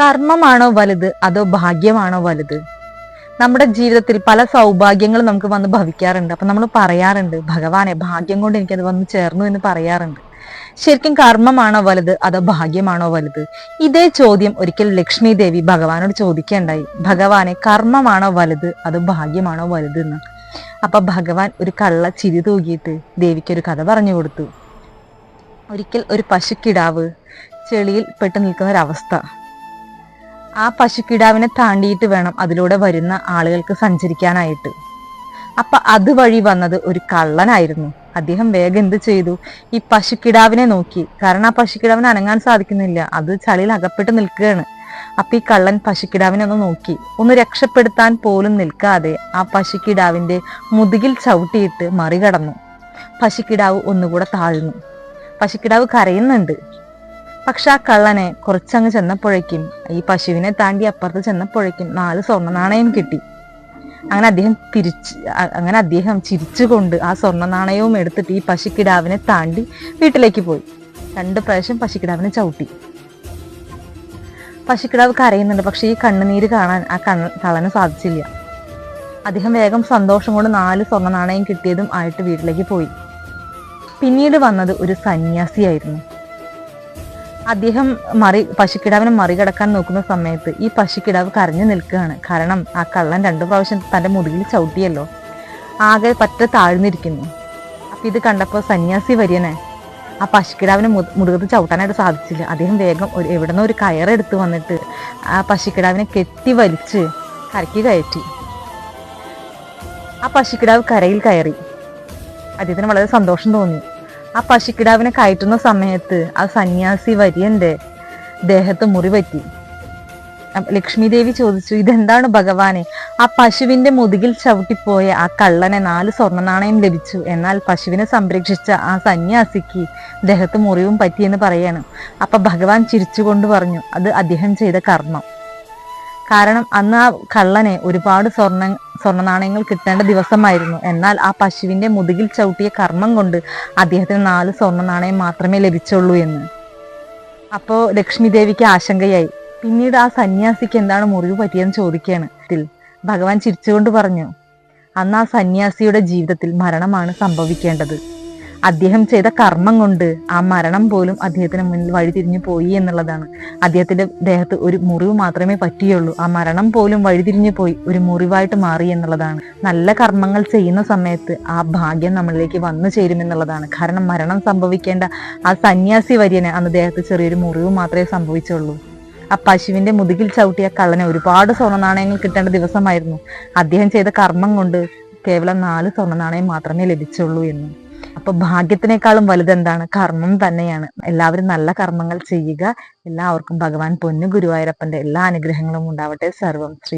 കർമ്മമാണോ വലുത്? അതോ ഭാഗ്യമാണോ വലുത്? നമ്മുടെ ജീവിതത്തിൽ പല സൗഭാഗ്യങ്ങളും നമുക്ക് വന്ന് ഭവിക്കാറുണ്ട്. അപ്പൊ നമ്മൾ പറയാറുണ്ട് ഭഗവാനെ ഭാഗ്യം കൊണ്ട് എനിക്കത് വന്ന് ചേർന്നു എന്ന് പറയാറുണ്ട്. ശരിക്കും കർമ്മമാണോ വലുത്? അതോ ഭാഗ്യമാണോ വലുത്? ഇതേ ചോദ്യം ഒരിക്കൽ ലക്ഷ്മി ദേവി ഭഗവാനോട് ചോദിക്കേണ്ടായി. ഭഗവാനെ കർമ്മമാണോ വലുത്? അതോ ഭാഗ്യമാണോ വലുത് എന്ന്? അപ്പൊ ഭഗവാൻ ഒരു കള്ള ചിരി തൂകിയിട്ട് ദേവിക്ക് ഒരു കഥ പറഞ്ഞു കൊടുത്തു. ഒരിക്കൽ ഒരു പശുക്കിടാവ് ചെളിയിൽ പെട്ട് നിൽക്കുന്ന ഒരവസ്ഥ. ആ പശുക്കിടാവിനെ താണ്ടിയിട്ട് വേണം അതിലൂടെ വരുന്ന ആളുകൾക്ക് സഞ്ചരിക്കാനായിട്ട്. അപ്പൊ അതുവഴി വന്നത് ഒരു കള്ളനായിരുന്നു. അദ്ദേഹം വേഗം എന്ത് ചെയ്തു? ഈ പശുക്കിടാവിനെ നോക്കി. കാരണം ആ പശുക്കിടാവിന് അനങ്ങാൻ സാധിക്കുന്നില്ല. അത് ചളിയിൽ അകപ്പെട്ട് നിൽക്കുകയാണ്. അപ്പൊ ഈ കള്ളൻ പശുക്കിടാവിനെ ഒന്ന് നോക്കി. ഒന്ന് രക്ഷപ്പെടുത്താൻ പോലും നിൽക്കാതെ ആ പശുക്കിടാവിന്റെ മുതുകിൽ ചവിട്ടിയിട്ട് മറികടന്നു. പശുക്കിടാവ് ഒന്നുകൂടെ താഴ്ന്നു. പശുക്കിടാവ് കരയുന്നുണ്ട്. പക്ഷെ ആ കള്ളനെ കുറച്ചങ്ങ് ചെന്നപ്പോഴേക്കും ഈ പശുവിനെ താണ്ടി അപ്പുറത്ത് ചെന്നപ്പോഴേക്കും നാല് സ്വർണ നാണയം കിട്ടി. അങ്ങനെ അദ്ദേഹം തിരിച്ച് അങ്ങനെ അദ്ദേഹം ചിരിച്ചുകൊണ്ട് ആ സ്വർണ നാണയവും എടുത്തിട്ട് ഈ പശുക്കിടാവിനെ താണ്ടി വീട്ടിലേക്ക് പോയി. രണ്ട് പ്രാവശ്യം പശുക്കിടാവിനെ ചവിട്ടി. പശുക്കിടാവ് കരയുന്നുണ്ട് പക്ഷെ ഈ കണ്ണുനീര് കാണാൻ ആ കണ്ണ കള്ളന് സാധിച്ചില്ല. അദ്ദേഹം വേഗം സന്തോഷം കൊണ്ട് നാല് സ്വർണ നാണയം കിട്ടിയതും ആയിട്ട് വീട്ടിലേക്ക് പോയി. പിന്നീട് വന്നത് ഒരു സന്യാസിയായിരുന്നു. അദ്ദേഹം മറി പശുക്കിടാവിനെ മറികടക്കാൻ നോക്കുന്ന സമയത്ത് ഈ പശുക്കിടാവ് കരഞ്ഞു നിൽക്കുകയാണ്. കാരണം ആ കള്ളൻ രണ്ടു പ്രാവശ്യം തന്റെ മുതുകിൽ ചവിട്ടിയല്ലോ. ആകെ പറ്റ താഴ്ന്നിരിക്കുന്നു. അപ്പം ഇത് കണ്ടപ്പോൾ സന്യാസി വര്യനെ ആ പശുക്കിടാവിനെ മുതുകത്ത് ചവിട്ടാനായിട്ട് സാധിച്ചില്ല. അദ്ദേഹം വേഗം ഒരു എവിടുന്നോ ഒരു കയറെടുത്ത് വന്നിട്ട് ആ പശുക്കിടാവിനെ കെട്ടി വലിച്ച് കരയ്ക്ക് കയറ്റി. ആ പശുക്കിടാവ് കരയിൽ കയറി. അദ്ദേഹത്തിന് വളരെ സന്തോഷം തോന്നി. ആ പശുക്കിടാവിനെ കയറ്റുന്ന സമയത്ത് ആ സന്യാസി വര്യന്റെ ദേഹത്ത് മുറി പറ്റി. ലക്ഷ്മി ദേവി ചോദിച്ചു ഇതെന്താണ് ഭഗവാനെ? ആ പശുവിന്റെ മുതുകിൽ ചവിട്ടിപ്പോയ ആ കള്ളനെ നാല് സ്വർണ നാണയം ലഭിച്ചു. എന്നാൽ പശുവിനെ സംരക്ഷിച്ച ആ സന്യാസിക്ക് ദേഹത്ത് മുറിവും പറ്റിയെന്ന് പറയാണ്. അപ്പൊ ഭഗവാൻ ചിരിച്ചുകൊണ്ട് പറഞ്ഞു അത് അദ്ദേഹം ചെയ്ത കർമ്മം. കാരണം അന്ന് ആ കള്ളനെ ഒരുപാട് സ്വർണ സ്വർണ നാണയങ്ങൾ കിട്ടേണ്ട ദിവസമായിരുന്നു. എന്നാൽ ആ പശുവിന്റെ മുതുകിൽ ചവിട്ടിയ കർമ്മം കൊണ്ട് അദ്ദേഹത്തിന് നാല് സ്വർണ നാണയം മാത്രമേ ലഭിച്ചുള്ളൂ എന്ന്. അപ്പോ ലക്ഷ്മി ദേവിക്ക് ആശങ്കയായി. പിന്നീട് ആ സന്യാസിക്ക് എന്താണ് മുറിവ് പറ്റിയെന്ന് ചോദിക്കുകയാണ്. ഭഗവാൻ ചിരിച്ചുകൊണ്ട് പറഞ്ഞു അന്ന് ആ സന്യാസിയുടെ ജീവിതത്തിൽ മരണമാണ് സംഭവിക്കേണ്ടത്. അദ്ദേഹം ചെയ്ത കർമ്മം കൊണ്ട് ആ മരണം പോലും അദ്ദേഹത്തിന് മുന്നിൽ വഴിതിരിഞ്ഞു പോയി എന്നുള്ളതാണ്. അദ്ദേഹത്തിന്റെ ദേഹത്ത് ഒരു മുറിവ് മാത്രമേ പറ്റിയുള്ളൂ. ആ മരണം പോലും വഴിതിരിഞ്ഞു പോയി ഒരു മുറിവായിട്ട് മാറി എന്നുള്ളതാണ്. നല്ല കർമ്മങ്ങൾ ചെയ്യുന്ന സമയത്ത് ആ ഭാഗ്യം നമ്മളിലേക്ക് വന്നു ചേരുമെന്നുള്ളതാണ് കാരണം മരണം സംഭവിക്കേണ്ട ആ സന്യാസി വര്യന് അന്ന് ദേഹത്ത് ചെറിയൊരു മുറിവ് മാത്രമേ സംഭവിച്ചുള്ളൂ. ആ പശുവിന്റെ മുതുകിൽ ചവിട്ടിയ കള്ളനെ ഒരുപാട് സ്വർണ നാണയങ്ങൾ കിട്ടേണ്ട ദിവസമായിരുന്നു. അദ്ദേഹം ചെയ്ത കർമ്മം കൊണ്ട് കേവലം നാല് സ്വർണ നാണയം മാത്രമേ ലഭിച്ചുള്ളൂ എന്ന്. അപ്പൊ ഭാഗ്യത്തിനേക്കാളും വലുതെന്താണ്? കർമ്മം തന്നെയാണ്. എല്ലാവരും നല്ല കർമ്മങ്ങൾ ചെയ്യുക. എല്ലാവർക്കും ഭഗവാൻ പൊന്നു ഗുരുവായൂരപ്പന്റെ എല്ലാ അനുഗ്രഹങ്ങളും ഉണ്ടാവട്ടെ. സർവം ശ്രീ